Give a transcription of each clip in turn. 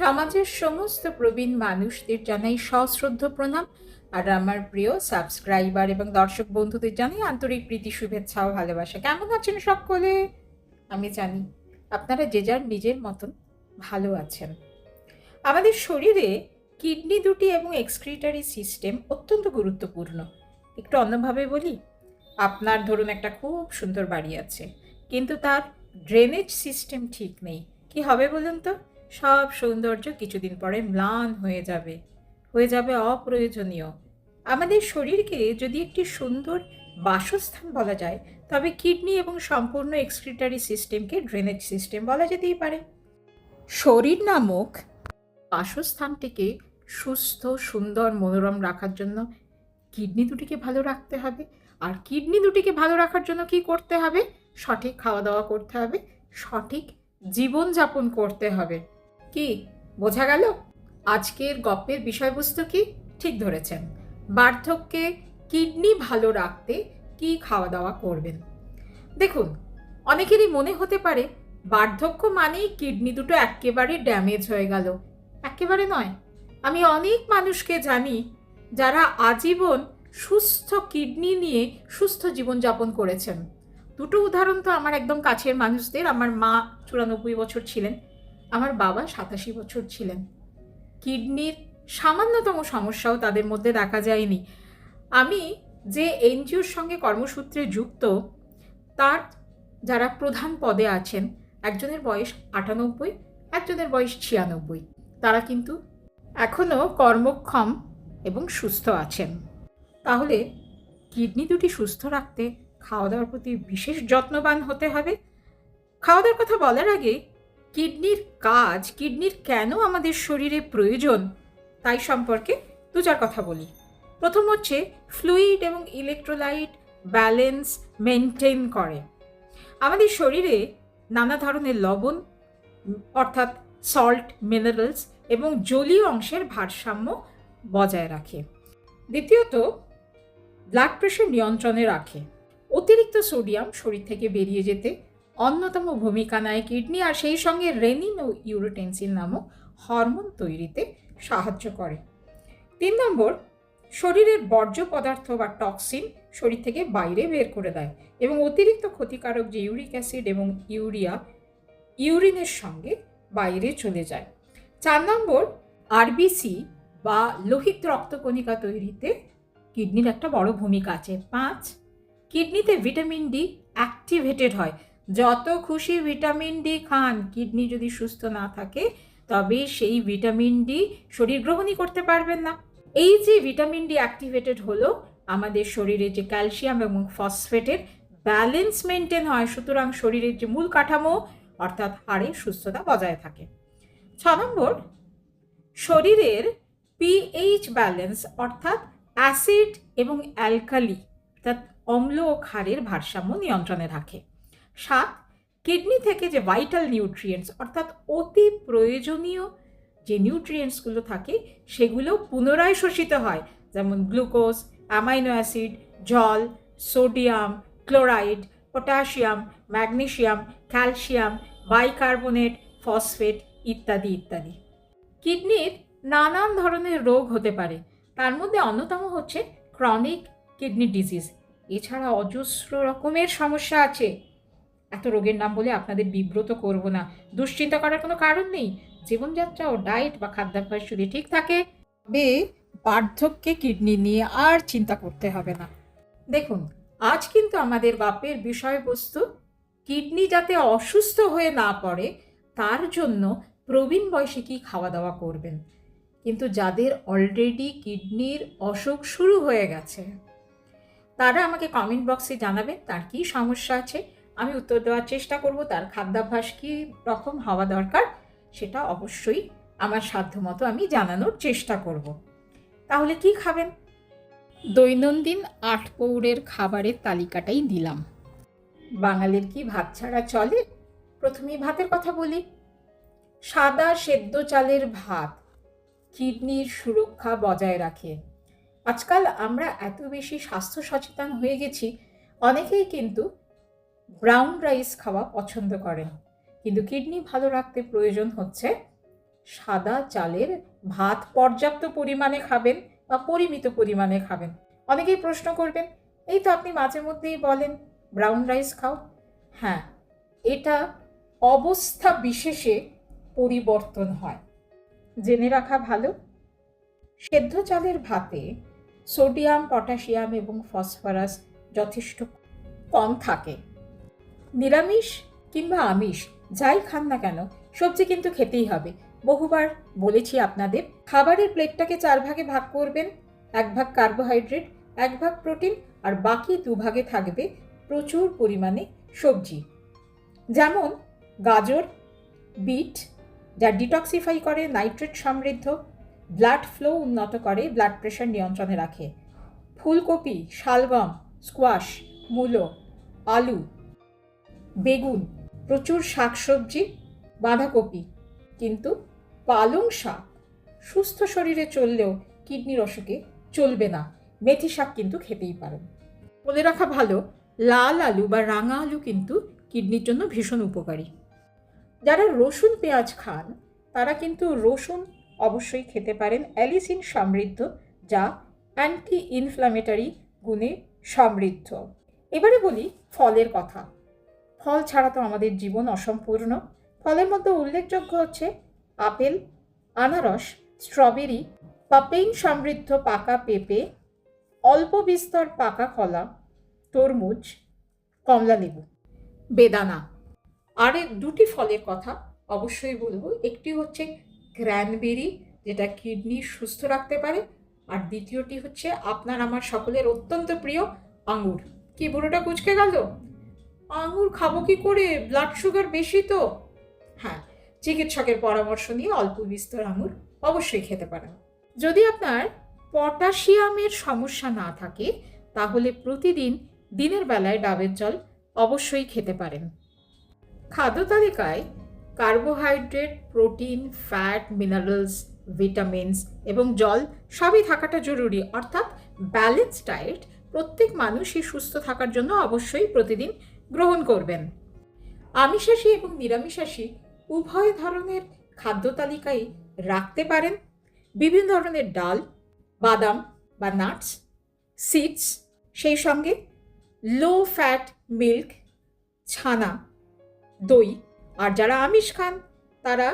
সমাজের সমস্ত প্রবীণ মানুষদের জানাই সশ্রদ্ধ প্রণাম। আর আমার প্রিয় সাবস্ক্রাইবার এবং দর্শক বন্ধুদের জানাই আন্তরিক প্রীতি, শুভেচ্ছা ও ভালোবাসা। কেমন আছেন সকলে? আমি জানি আপনারা যে যার নিজের মতন ভালো আছেন। আমাদের শরীরে কিডনি দুটি এবং এক্সক্রিটারি সিস্টেম অত্যন্ত গুরুত্বপূর্ণ। একটু অন্যভাবে বলি, আপনার ধরুন একটা খুব সুন্দর বাড়ি আছে, কিন্তু তার ড্রেনেজ সিস্টেম ঠিক নেই। কি হবে বলুন তো? সব সৌন্দর্য কিছুদিন পরে ম্লান হয়ে যাবে হয়ে যাবে অপ্রয়োজনীয়। আমাদের শরীরকে যদি একটি সুন্দর বাসস্থান বলা যায়, তবে কিডনি এবং সম্পূর্ণ এক্সক্রিটারি সিস্টেমকে ড্রেনেজ সিস্টেম বলা যেতেই পারে। শরীর নামক বাসস্থানটিকে সুস্থ, সুন্দর, মনোরম রাখার জন্য কিডনি দুটিকে ভালো রাখতে হবে। আর কিডনি দুটিকে ভালো রাখার জন্য কি করতে হবে? সঠিক খাওয়া দাওয়া করতে হবে, সঠিক জীবনযাপন করতে হবে। কি? বোঝা গেল? আজকের গল্পের বিষয়বস্তু কি? ঠিক ধরেছেন। বার্ধক্যে কিডনি ভালো রাখতে কি খাওয়া দাওয়া করবেন? দেখুন, অনেকেরই মনে হতে পারে, বার্ধক্য মানেই কিডনি দুটো একেবারে ড্যামেজ হয়ে গেল। একেবারে নয়। আমি অনেক মানুষকে জানি, যারা আজীবন সুস্থ কিডনি নিয়ে সুস্থ জীবনযাপন করেছেন। দুটো উদাহরণ তো আমার একদম কাছের মানুষদের। আমার মা চুরানব্বই বছর ছিলেন। আমার বাবা সাতাশি বছর ছিলেন। কিডনির সামান্যতম সমস্যাও তাদের মধ্যে দেখা যায়নি। আমি যে এনজিওর সঙ্গে কর্মসূত্রে যুক্ত, তার যারা প্রধান পদে আছেন, একজনের বয়স আটানব্বই, একজনের বয়স ছিয়ানব্বই। তারা কিন্তু এখনও কর্মক্ষম এবং সুস্থ আছেন। তাহলে কিডনি দুটি সুস্থ রাখতে খাওয়া দাওয়ার প্রতি বিশেষ যত্নবান হতে হবে? খাওয়া দাওয়ার কথা বলার আগে কিডনির কাজ, কিডনির কেন আমাদের শরীরে প্রয়োজন, তাই সম্পর্কে দু চার কথা বলি। প্রথম হচ্ছে ফ্লুইড এবং ইলেকট্রোলাইট ব্যালেন্স মেনটেন করে। আমাদের শরীরে নানা ধরনের লবণ, অর্থাৎ সল্ট মিনারেলস এবং জলীয় অংশের ভারসাম্য বজায় রাখে। দ্বিতীয়ত ব্লাড প্রেশার নিয়ন্ত্রণে রাখে। অতিরিক্ত সোডিয়াম শরীর থেকে বেরিয়ে যেতে অন্যতম ভূমিকা নেয় কিডনি আর সেই সঙ্গে রেনিন ও ইউরোটেন্সিন নামক হরমোন তৈরিতে সাহায্য করে। তিন নম্বর, শরীরের বর্জ্য পদার্থ বা টক্সিন শরীর থেকে বাইরে বের করে দেয় এবং অতিরিক্ত ক্ষতিকারক যে ইউরিক অ্যাসিড এবং ইউরিয়া, ইউরিনের সঙ্গে বাইরে চলে যায়। চার নম্বর, আরবিসি বা লোহিত রক্তকণিকা তৈরিতে কিডনির একটা বড় ভূমিকা আছে। পাঁচ, কিডনিতে ভিটামিন ডি অ্যাক্টিভেটেড হয়। যত খুশি ভিটামিন ডি খান, কিডনি যদি সুস্থ না থাকে, তবে সেই ভিটামিন ডি শরীর গ্রহণই করতে পারবেন না। এই যে ভিটামিন ডি অ্যাক্টিভেটেড হলো, আমাদের শরীরে যে ক্যালসিয়াম এবং ফসফেটের ব্যালেন্স মেনটেন হয়, সুতরাং শরীরের যে মূল কাঠামো, অর্থাৎ হাড়ের সুস্থতা বজায় থাকে। ছ নম্বর, শরীরের পিএইচ ব্যালেন্স অর্থাৎ অ্যাসিড এবং অ্যালকালি অর্থাৎ অম্ল ও ক্ষারের ভারসাম্য নিয়ন্ত্রণে রাখে। সাত, কিডনি থেকে যে ভাইটাল নিউট্রিয়েন্টস অর্থাৎ অতি প্রয়োজনীয় যে নিউট্রিয়েন্টসগুলো থাকে, সেগুলো পুনরায় শোষিত হয়। যেমন গ্লুকোজ অ্যামাইনো অ্যাসিড জল sodium chloride potassium magnesium calcium bicarbonate phosphate ইত্যাদি ইত্যাদি। কিডনির নানান ধরনের রোগ হতে পারে। তার মধ্যে অন্যতম হচ্ছে ক্রনিক কিডনি ডিজিজ এছাড়া অজস্র রকমের সমস্যা আছে। এত রোগের নাম বলে আপনাদের বিব্রত করব না। দুশ্চিন্তা করার কোনো কারণ নেই। জীবনযাত্রা ও ডায়েট বা খাদ্যাভ্যাস যদি ঠিক থাকে, তবে বার্ধক্যে কিডনি নিয়ে আর চিন্তা করতে হবে না। দেখুন, আজ কিন্তু আমাদের বাপের বিষয়বস্তু কিডনি যাতে অসুস্থ হয়ে না পড়ে, তার জন্য প্রবীণ বয়সে কি খাওয়া দাওয়া করবেন? কিন্তু যাদের অলরেডি কিডনির অসুখ শুরু হয়ে গেছে, তারা আমাকে কমেন্ট বক্সে জানাবেন, তার কী সমস্যা আছে? আমি উত্তর দেওয়ার চেষ্টা করব, তার খাদ্যাভ্যাস কী রকম, হওয়া দরকার, সেটা অবশ্যই আমার সাধ্যমতো আমি জানানোর চেষ্টা করব। তাহলে কি খাবেন? দৈনন্দিন আট পৌরের খাবারের তালিকাটাই দিলাম। বাঙালির কি ভাত ছাড়া চলে? প্রথমেই ভাতের কথা বলি। সাদা সেদ্ধ চালের ভাত কিডনির সুরক্ষা বজায় রাখে। আজকাল আমরা এত বেশি স্বাস্থ্য সচেতন হয়ে গেছি, অনেকেই কিন্তু ব্রাউন রাইস খাওয়া পছন্দ করেন কিন্তু কিডনি ভালো রাখতে প্রয়োজন হচ্ছে সাদা চালের ভাত পর্যাপ্ত পরিমাণে খাবেন বা পরিমিত পরিমাণে খাবেন। অনেকেই প্রশ্ন করবেন, এই তো আপনি মাঝে মধ্যেই বলেন ব্রাউন রাইস খাও? হ্যাঁ এটা অবস্থা বিশেষে পরিবর্তন হয়। জেনে রাখা ভালো, সেদ্ধ চালের ভাতে সোডিয়াম, পটাশিয়াম এবং ফসফরাস যথেষ্ট কম থাকে। নিরামিষ কিংবা আমিষ, যাই খান না কেন, সবজি কিন্তু খেতেই হবে। বহুবার বলেছি আপনাদের, খাবারের প্লেটটাকে চার ভাগে ভাগ করবেন। এক ভাগ কার্বোহাইড্রেট, এক ভাগ প্রোটিন, আর বাকি দু ভাগে থাকবে প্রচুর পরিমাণে সবজি। যেমন গাজর, বিট, যা ডিটক্সিফাই করে নাইট্রেট সমৃদ্ধ, ব্লাড ফ্লো উন্নত করে ব্লাড প্রেশার নিয়ন্ত্রণে রাখে। ফুলকপি, শালগম, স্কোয়াশ, মূলো, আলু বেগুন, প্রচুর শাকসবজি, বাঁধাকপি, কিন্তু পালং শাক সুস্থ শরীরে চললেও কিডনির অসুখে চলবে না। মেথি শাক কিন্তু খেতেই পারেন। বলে রাখা ভালো, লাল আলু বা রাঙা আলু কিন্তু কিডনির জন্য ভীষণ উপকারী। যারা রসুন, পেঁয়াজ খান, তারা কিন্তু রসুন অবশ্যই খেতে পারেন। অ্যালিসিন সমৃদ্ধ, যা অ্যান্টি ইনফ্ল্যামেটারি গুণে সমৃদ্ধ। এবারে বলি ফলের কথা। ফল ছাড়া তো আমাদের জীবন অসম্পূর্ণ। ফলের মধ্যে উল্লেখযোগ্য হচ্ছে আপেল, আনারস, স্ট্রবেরি, পাপেইন সমৃদ্ধ পাকা পেঁপে, অল্প বিস্তর পাকা কলা, তরমুজ, কমলা লেবু। বেদানা। আর দুটি ফলের কথা অবশ্যই বলব। একটি হচ্ছে ক্র্যানবেরি, যেটা কিডনি সুস্থ রাখতে পারে। আর দ্বিতীয়টি হচ্ছে আপনার আমার সকলের অত্যন্ত প্রিয় আঙুর। কি বুড়োটা কুচকে গেল? আঙুর খাব কি করে? ব্লাড সুগার বেশি তো। হ্যাঁ চিকিৎসকের পরামর্শ নিয়ে অল্প বিস্তর আঙুর অবশ্যই খেতে পারেন। যদি আপনার পটাশিয়ামের সমস্যা না থাকে, তাহলে প্রতিদিন দিনের বেলায় ডাবের জল অবশ্যই খেতে পারেন। খাদ্য তালিকায় carbohydrate, protein, fat, minerals, vitamins এবং জল সবই থাকাটা জরুরি। অর্থাৎ ব্যালেন্স ডায়েট প্রত্যেক মানুষই সুস্থ থাকার জন্য অবশ্যই প্রতিদিন গ্রহণ করবেন। আমিষাশী এবং নিরামিষাশী উভয় ধরনের খাদ্য তালিকায় রাখতে পারেন। বিভিন্ন ধরনের ডাল, বাদাম বা নাটস, সিডস, সেই সঙ্গে লো ফ্যাট মিল্ক ছানা, দই। আর যারা আমিষ খান, তারা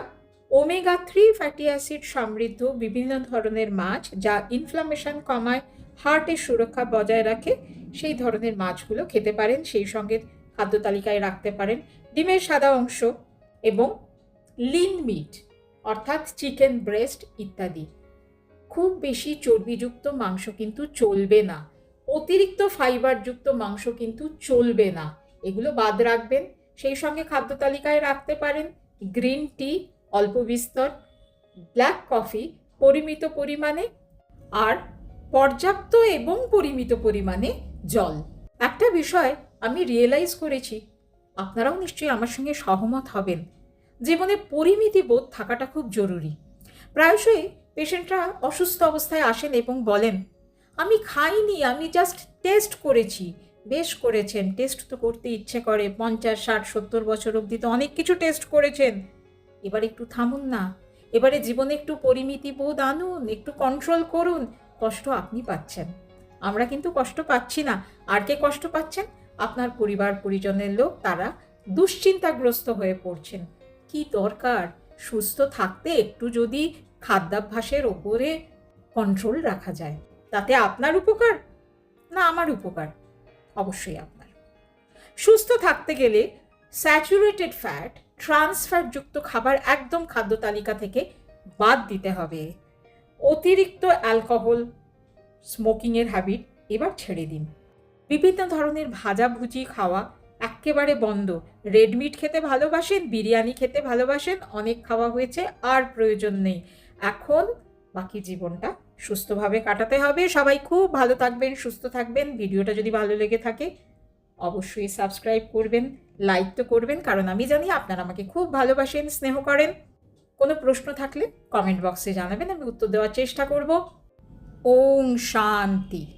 ওমেগা থ্রি ফ্যাটি অ্যাসিড সমৃদ্ধ বিভিন্ন ধরনের মাছ যা ইনফ্লামেশন কমায় হার্টের সুরক্ষা বজায় রাখে, সেই ধরনের মাছগুলো খেতে পারেন। সেই সঙ্গে খাদ্য তালিকায় রাখতে পারেন। ডিমের সাদা অংশ এবং লিন মিট, অর্থাৎ চিকেন ব্রেস্ট ইত্যাদি। খুব বেশি চর্বিযুক্ত মাংস কিন্তু চলবে না। অতিরিক্ত ফাইবারযুক্ত মাংস কিন্তু চলবে না। এগুলো বাদ রাখবেন। সেই সঙ্গে খাদ্য তালিকায় রাখতে পারেন গ্রিন টি, অল্প বিস্তর, ব্ল্যাক কফি পরিমিত পরিমাণে আর পর্যাপ্ত এবং পরিমিত পরিমাণে জল। একটা বিষয় রিয়েলাইজ করেছি, আপনারাও নিশ্চয়ই আমার সঙ্গে সহমত হবেন। জীবনে পরিমিতি বোধ থাকাটা খুব জরুরি। প্রায়শই পেশেন্টরা অসুস্থ অবস্থায় আসেন এবং বলেন, আমি খাইনি, আমি জাস্ট টেস্ট করেছি, বেশ করেছেন টেস্ট তো করতে ইচ্ছে করে, পঞ্চাশ, ষাট, সত্তর বছর অবধি তো অনেক কিছু টেস্ট করেছেন। এবার একটু থামুন না, এবারে জীবনে একটু পরিমিতি বোধ আনুন, একটু কন্ট্রোল করুন, কষ্ট আপনি পাচ্ছেন। আমরা কিন্তু কষ্ট পাচ্ছি না। আর কে কষ্ট পাচ্ছেন? আপনার পরিবার, পরিজনের লোক, তারা দুশ্চিন্তাগ্রস্ত হয়ে পড়ছেন। কি দরকার? সুস্থ থাকতে একটু যদি খাদ্যাভ্যাসের ওপরে কন্ট্রোল রাখা যায়। তাতে আপনার উপকার? না, আমার উপকার। অবশ্যই আপনার। সুস্থ থাকতে গেলে স্যাচুরেটেড ফ্যাট ট্রান্স ফ্যাটযুক্ত খাবার একদম খাদ্য তালিকা থেকে বাদ দিতে হবে। অতিরিক্ত অ্যালকোহল স্মোকিংয়ের হ্যাবিট এবার ছেড়ে দিন। বিভিন্ন ধরনের ভাজাভুজি খাওয়া একেবারে বন্ধ। রেডমিট খেতে ভালোবাসেন, বিরিয়ানি খেতে ভালোবাসেন, অনেক খাওয়া হয়েছে, আর প্রয়োজন নেই। এখন বাকি জীবনটা সুস্থভাবে কাটাতে হবে। সবাই খুব ভালো থাকবেন, সুস্থ থাকবেন। ভিডিওটা যদি ভালো লেগে থাকে, অবশ্যই সাবস্ক্রাইব করবেন, লাইক তো করবেন, কারণ আমি জানি আপনারা আমাকে খুব ভালোবাসেন, স্নেহ করেন। কোনো প্রশ্ন থাকলে কমেন্ট বক্সে জানাবেন, আমি উত্তর দেওয়ার চেষ্টা করব। ওম শান্তি।